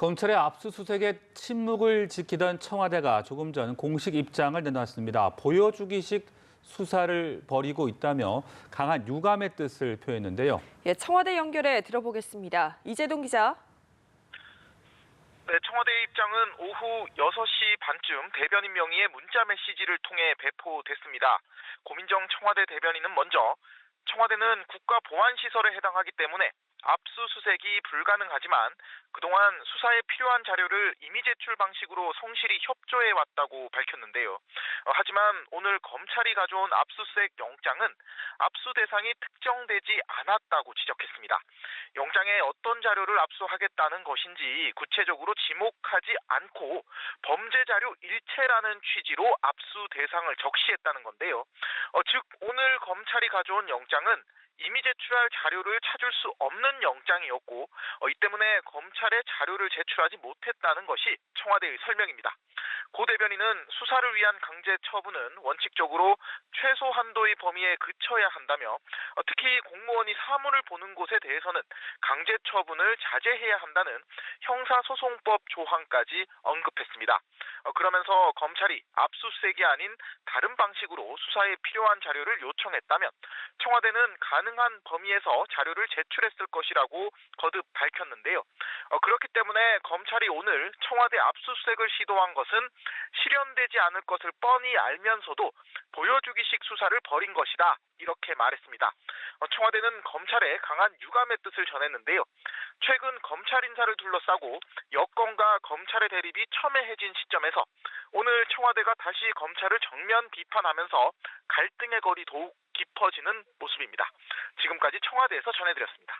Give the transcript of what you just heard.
검찰의 압수수색에 침묵을 지키던 청와대가 조금 전 공식 입장을 내놨습니다. 보여주기식 수사를 벌이고 있다며 강한 유감의 뜻을 표했는데요. 예, 청와대 연결해 들어보겠습니다. 이재동 기자. 네, 청와대의 입장은 오후 6시 반쯤 대변인 명의의 문자 메시지를 통해 배포됐습니다. 고민정 청와대 대변인은 먼저 청와대는 국가 보안 시설에 해당하기 때문에 압수수색이 불가능하지만 그동안 수사에 필요한 자료를 이미 제출 방식으로 성실히 협조해 왔다고 밝혔는데요. 어, 하지만 오늘 검찰이 가져온 압수수색 영장은 압수 대상이 특정되지 않았다고 지적했습니다. 영장에 어떤 자료를 압수하겠다는 것인지 구체적으로 지목하지 않고 범죄 자료 일체라는 취지로 압수 대상을 적시했다는 건데요. 어, 즉 오늘 검찰이 가져온 영장은 이미 제출할 자료를 찾을 수 없는 영장이었고 어, 이 때문에 검찰에 자료를 제출하지 못했다는 것이 청와대의 설명입니다. 고 대변인은 수사를 위한 강제 처분은 원칙적으로 최소 한도의 범위에 그쳐야 한다며 어, 특히 공무원이 사물을 보는 곳에 대해서는 강제 처분을 자제해야 한다는 형사소송법 조항까지 언급했습니다. 어, 그러면서 검찰이 압수수색이 아닌 다른 방식으로 수사에 필요한 자료를 요청했다면 청와대는 가능한 범위에서 자료를 제출했을 것이라고 거듭 밝혔는데요. 어, 그렇기 때문에 검찰이 오늘 청와대 압수수색을 시도한 것은 실현되지 않을 것을 뻔히 알면서도 보여주기식 수사를 벌인 것이다. 이렇게 말했습니다. 어, 청와대는 검찰에 강한 유감의 뜻을 전했는데요. 최근 검찰 인사를 둘러싸고 여권과 검찰의 대립이 첨예해진 시점에서 오늘 청와대가 다시 검찰을 정면 비판하면서 갈등의 거리 더욱 깊어지는 모습입니다. 지금까지 청와대에서 전해드렸습니다.